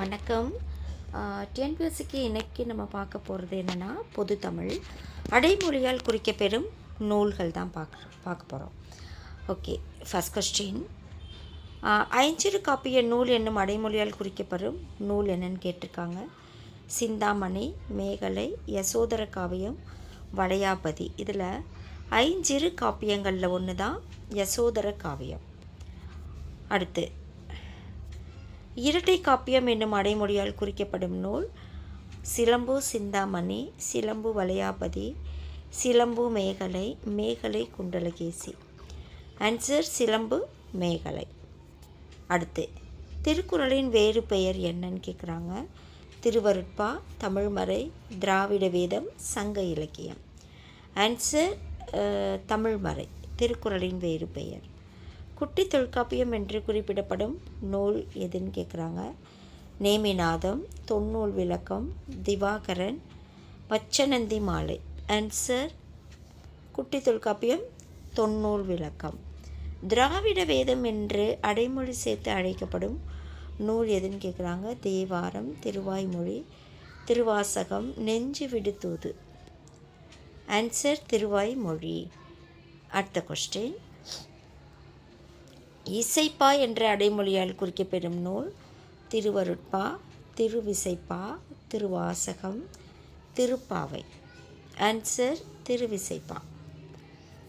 வணக்கம். டிஎன்பிஎஸ்சிக்கு இன்றைக்கி நம்ம பார்க்க போகிறது என்னென்னா பொது தமிழ் அடைமொழியால் குறிக்கப்பெறும் நூல்கள் தான் பார்க்க பார்க்க போகிறோம் ஓகே ஃபஸ்ட் கொஸ்டின் ஐஞ்சிறு காப்பிய நூல் என்னும் அடைமொழியால் குறிக்கப்பெறும் நூல் என்னன்னு கேட்டிருக்காங்க. சிந்தாமணி மேகலை யசோதர காவியம் வளையாபதி. இதில் ஐஞ்சிறு காப்பியங்களில் ஒன்று தான் யசோதர காவியம். அடுத்து இரட்டை காப்பியம் என்னும் அடைமொழியால் குறிக்கப்படும் நூல். சிலம்பு சிந்தாமணி சிலம்பு வளையாபதி சிலம்பு மேகலை மேகலை குண்டலகேசி. ஆன்சர் சிலம்பு மேகலை. அடுத்து திருக்குறளின் வேறு பெயர் என்னன்னு கேட்குறாங்க திருவருட்பா தமிழ்மறை திராவிட வேதம் சங்க இலக்கியம். ஆன்சர் தமிழ்மறை திருக்குறளின் வேறு பெயர். குட்டி தொல்காப்பியம் என்று குறிப்பிடப்படும் நூல் எதுன்னு கேட்குறாங்க நேமிநாதம் தொன்னூல் விளக்கம் திவாகரன் பச்சனந்தி மாலை. ஆன்சர் குட்டி தொல்காப்பியம் தொன்னூல் விளக்கம். திராவிட வேதம் என்று அடைமொழி சேர்த்து அழைக்கப்படும் நூல் எதுன்னு கேட்குறாங்க தேவாரம் திருவாய்மொழி திருவாசகம் நெஞ்சு விடுத்தூது. ஆன்சர் திருவாய்மொழி. அடுத்த கொஸ்டின் இசைப்பா என்ற அடைமொழியால் குறிக்கப்பெறும் நூல் திருவருட்பா திருவிசைப்பா திருவாசகம் திருப்பாவை. ஆன்சர் திருவிசைப்பா.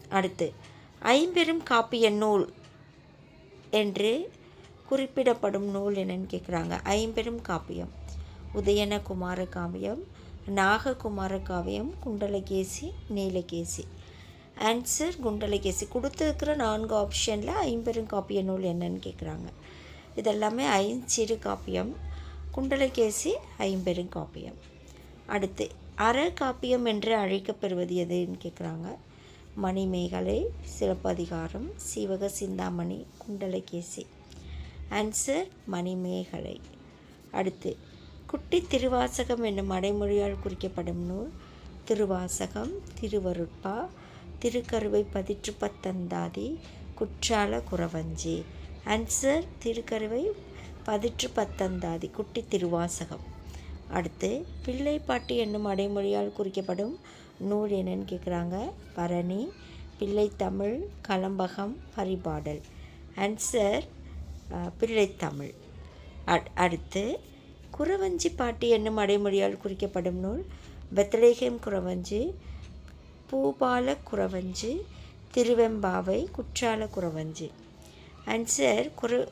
அடுத்து ஐம்பெரும் காப்பிய நூல் என்று குறிப்பிடப்படும் நூல் என்னன்னு கேட்குறாங்க ஐம்பெரும் காப்பியம். உதயன குமார காவியம் நாககுமார காவியம் குண்டலகேசி நீலகேசி. ஆன்சர் குண்டலகேசி கொடுத்துருக்கிற நான்கு ஆப்ஷனில் ஐம்பெரும் காப்பிய நூல் என்னன்னு கேட்குறாங்க இதெல்லாமே ஐஞ்சிறு காப்பியம். குண்டலகேசி ஐம்பெரும் காப்பியம். அடுத்து அற காப்பியம் என்று அழைக்கப்பெறுவது எதுன்னு கேட்குறாங்க மணிமேகலை சிலப்பதிகாரம் சிவக சிந்தாமணி குண்டலகேசி ஆன்சர் மணிமேகலை. அடுத்து குட்டி திருவாசகம் என்னும் அடைமொழியால் குறிக்கப்படும் நூல். திருவாசகம் திருவருட்பா திருக்கருவை பதிற்று பத்தந்தாதி குற்றால குறவஞ்சி. ஆன்சர் திருக்கருவை பதிற்று பத்தந்தாதி குட்டி திருவாசகம். அடுத்து பிள்ளை பாட்டு என்னும் அடைமொழியால் குறிக்கப்படும் நூல் என்னன்னு கேட்குறாங்க பரணி பிள்ளைத்தமிழ் கலம்பகம் பரிபாடல். ஆன்சர் பிள்ளைத்தமிழ் அட் அடுத்து குறவஞ்சி பாட்டு என்னும் அடைமொழியால் குறிக்கப்படும் நூல் பெத்லேஹேம் குறவஞ்சி பூபால குறவஞ்சு திருவெம்பாவை குற்றால குறவஞ்சு ஆன்சர் குற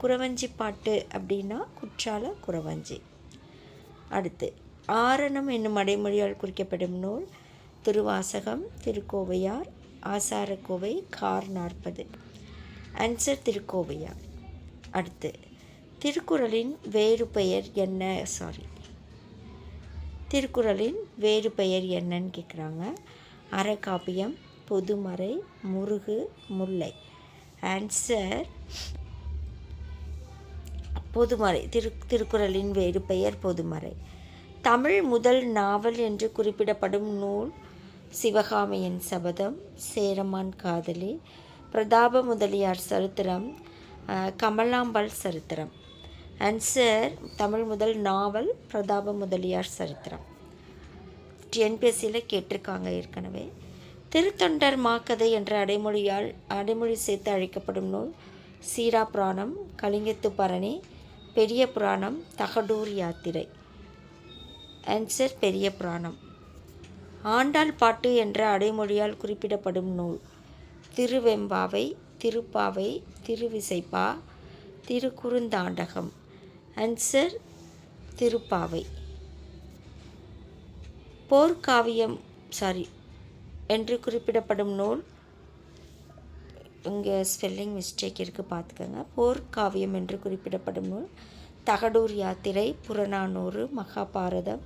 குறவஞ்சி பாட்டு அப்படின்னா குற்றால குறவஞ்சி அடுத்து ஆரணம் என்னும் அடைமொழியால் குறிக்கப்படும் நூல் திருவாசகம் திருக்கோவையார் ஆசாரக்கோவை கார் நாற்பது ஆன்சர் திருக்கோவையார். அடுத்து திருக்குறளின் வேறு பெயர் என்ன? சாரி திருக்குறளின் வேறு பெயர் என்னன்னு கேட்குறாங்க அறக்காப்பியம் பொதுமறை முருகு முல்லை. ஆன்சர் பொதுமறை திரு திருக்குறளின் வேறு பெயர் பொதுமறை. தமிழ் முதல் நாவல் என்று குறிப்பிடப்படும் நூல் சிவகாமியின் சபதம் சேரமான் காதலி பிரதாப முதலியார் சரித்திரம் கமலாம்பாள் சரித்திரம். ஆன்சர் தமிழ் முதல் நாவல் பிரதாப முதலியார் சரித்திரம். டிஎன்பிஎஸ்சியில் கேட்டிருக்காங்க ஏற்கனவே. திருத்தொண்டர் மாக்கதை என்ற அடைமொழியால் அடைமொழி சேர்த்து அழைக்கப்படும் நூல் சீரா புராணம் கலிங்கத்து பரணி பெரிய புராணம் தகடூர் யாத்திரை. ஆன்சர் பெரிய புராணம். ஆண்டாள் பாட்டு என்ற அடைமொழியால் குறிப்பிடப்படும் நூல். திருவெம்பாவை திருப்பாவை திருவிசைப்பா திருக்குறுந்தாண்டகம். ஆன்சர் திருப்பாவை. போர்க்காவியம் சாரி என்று குறிப்பிடப்படும் நூல். இங்கே ஸ்பெல்லிங் மிஸ்டேக் இருக்குது பார்த்துக்கோங்க. போர்க்காவியம் என்று குறிப்பிடப்படும் நூல். தகடூர் யாத்திரை புறநானூறு மகாபாரதம்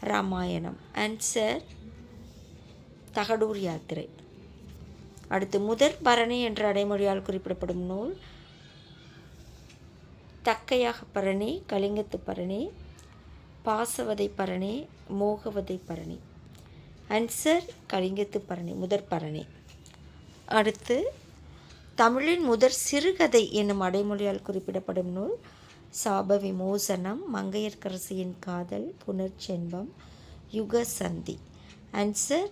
ராமாயணம். ஆன்சர் தகடூர் யாத்திரை. அடுத்து முதற் பரணி என்ற அடைமொழியால் குறிப்பிடப்படும் நூல். தக்கையாக பரணி கலிங்கத்து பரணி பாசவதை பரணி மோகவதை பரணி. ஆன்சர் கலிங்கத்து பரணி முதற் பரணி. அடுத்து தமிழின் முதற் சிறுகதை என்னும் அடைமொழியால் குறிப்பிடப்படும் நூல் சாப விமோசனம் மங்கையர்க்கரசியின் காதல் புனர்ச்சென்பம் யுக சந்தி. ஆன்சர்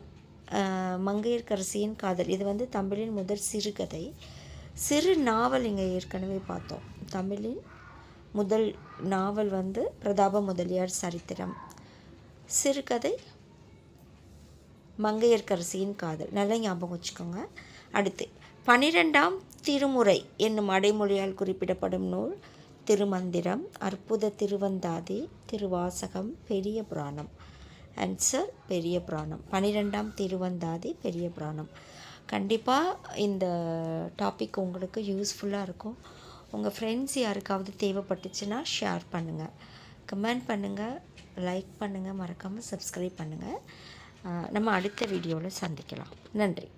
மங்கையர்க்கரசியின் காதல். இது வந்து தமிழின் முதல் சிறுகதை. சிறு நாவல் இங்கே ஏற்கனவே பார்த்தோம். தமிழின் முதல் நாவல் வந்து பிரதாப முதலியார் சரித்திரம். சிறுகதை மங்கையர்கரசியின் காதல். நல்லா ஞாபகம் வச்சுக்கோங்க. அடுத்து பனிரெண்டாம் திருமுறை என்னும் அடைமொழியால் குறிப்பிடப்படும் நூல் திருமந்திரம் அற்புத திருவந்தாதி திருவாசகம் பெரிய புராணம். ஆன்சர் பெரிய புராணம். பனிரெண்டாம் திருவந்தாதி பெரிய புராணம். கண்டிப்பாக இந்த டாபிக் உங்களுக்கு யூஸ்ஃபுல்லாக இருக்கும். உங்கள் ஃப்ரெண்ட்ஸ் யாருக்காவது தேவைப்பட்டுச்சுன்னா ஷேர் பண்ணுங்கள் கமெண்ட் பண்ணுங்கள் லைக் பண்ணுங்கள் மறக்காமல் சப்ஸ்கிரைப் பண்ணுங்கள் நம்ம அடுத்த வீடியோவில் சந்திக்கலாம். நன்றி.